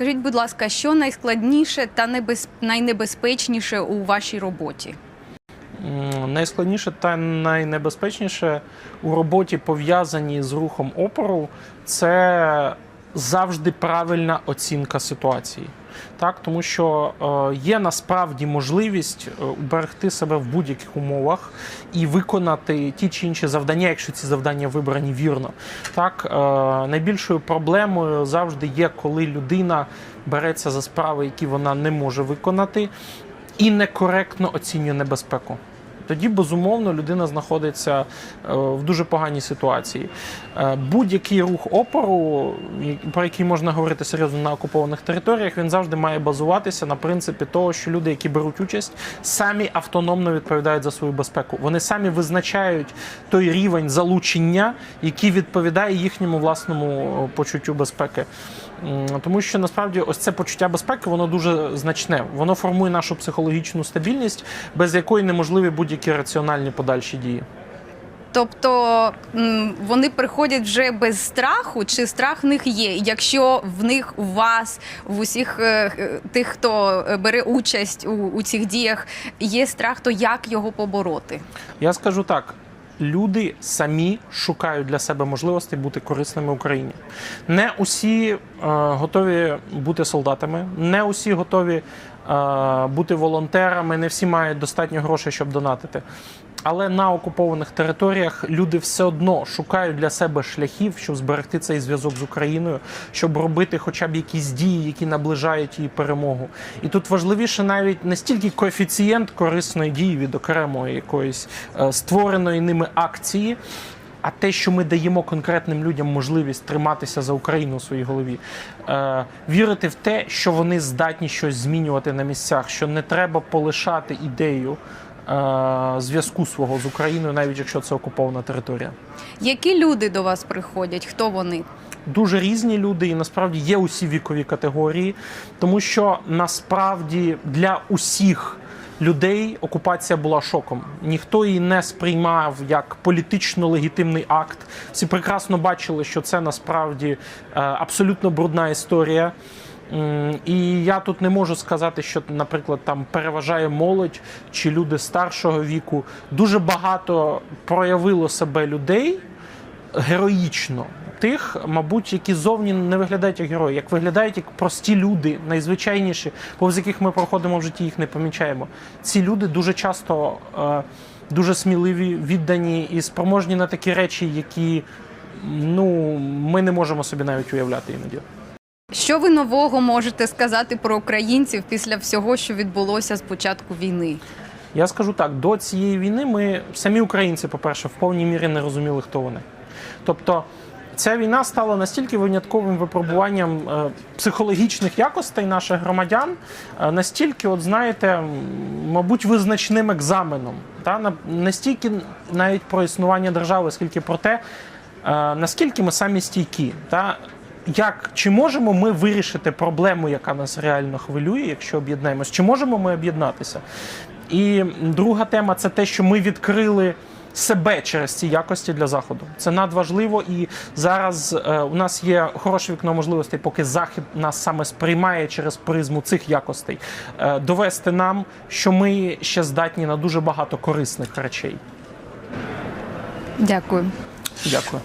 скажіть, будь ласка, що найскладніше та небез... найнебезпечніше у вашій роботі? Найскладніше та найнебезпечніше у роботі пов'язаній з рухом опору це завжди правильна оцінка ситуації. Так, тому що е, є насправді можливість е, уберегти себе в будь-яких умовах і виконати ті чи інші завдання, якщо ці завдання вибрані вірно. Так, е, найбільшою проблемою завжди є, коли людина береться за справи, які вона не може виконати, і некоректно оцінює небезпеку. Тоді, безумовно, людина знаходиться е, в дуже поганій ситуації. Е, Будь-який рух опору, про який можна говорити серйозно на окупованих територіях, він завжди має базуватися на принципі того, що люди, які беруть участь, самі автономно відповідають за свою безпеку. Вони самі визначають той рівень залучення, який відповідає їхньому власному е, почуттю безпеки. Тому що насправді ось це почуття безпеки, воно дуже значне. Воно формує нашу психологічну стабільність, без якої неможливі будь-які раціональні подальші дії. Тобто вони приходять вже без страху, чи страх в них є? Якщо в них у вас, в усіх е, е, тих, хто е, бере участь у, у цих діях, є страх, то як його побороти? Я скажу так. Люди самі шукають для себе можливості бути корисними Україні. Не усі е, готові бути солдатами, не усі готові бути волонтерами, не всі мають достатньо грошей, щоб донатити. Але на окупованих територіях люди все одно шукають для себе шляхів, щоб зберегти цей зв'язок з Україною, щоб робити хоча б якісь дії, які наближають її перемогу. І тут важливіше навіть не стільки коефіцієнт корисної дії від окремої якоїсь е, створеної ними акції. А те, що ми даємо конкретним людям можливість триматися за Україну у своїй голові, е, вірити в те, що вони здатні щось змінювати на місцях, що не треба полишати ідею е, зв'язку свого з Україною, навіть якщо це окупована територія. Які люди до вас приходять? Хто вони? Дуже різні люди, і насправді є усі вікові категорії, тому що насправді для усіх. Людей окупація була шоком. Ніхто її не сприймав як політично легітимний акт. Всі прекрасно бачили, що це насправді е, абсолютно брудна історія. І я тут не можу сказати, що, наприклад, там переважає молодь чи люди старшого віку. Дуже багато проявило себе людей героїчно. Тих, мабуть, які зовні не виглядають як герої, як виглядають як прості люди, найзвичайніші, повз яких ми проходимо в житті, їх не помічаємо. Ці люди дуже часто е, дуже сміливі, віддані і спроможні на такі речі, які ну, ми не можемо собі навіть уявляти іноді. Що ви нового можете сказати про українців після всього, що відбулося з початку війни? Я скажу так: до цієї війни ми самі українці, по-перше, в повній мірі не розуміли, хто вони. Тобто, ця війна стала настільки винятковим випробуванням е, психологічних якостей наших громадян, е, настільки, от знаєте, мабуть, визначним екзаменом. Та? На- Не навіть про існування держави, скільки про те, е, наскільки ми самі стійкі. Та? Як чи можемо ми вирішити проблему, яка нас реально хвилює, якщо об'єднаємось? Чи можемо ми об'єднатися? І друга тема це те, що ми відкрили себе через ці якості для заходу. Це надважливо, і зараз е, у нас є хороше вікно можливостей, поки захід нас саме сприймає через призму цих якостей, е, довести нам, що ми ще здатні на дуже багато корисних речей. Дякую. Дякую.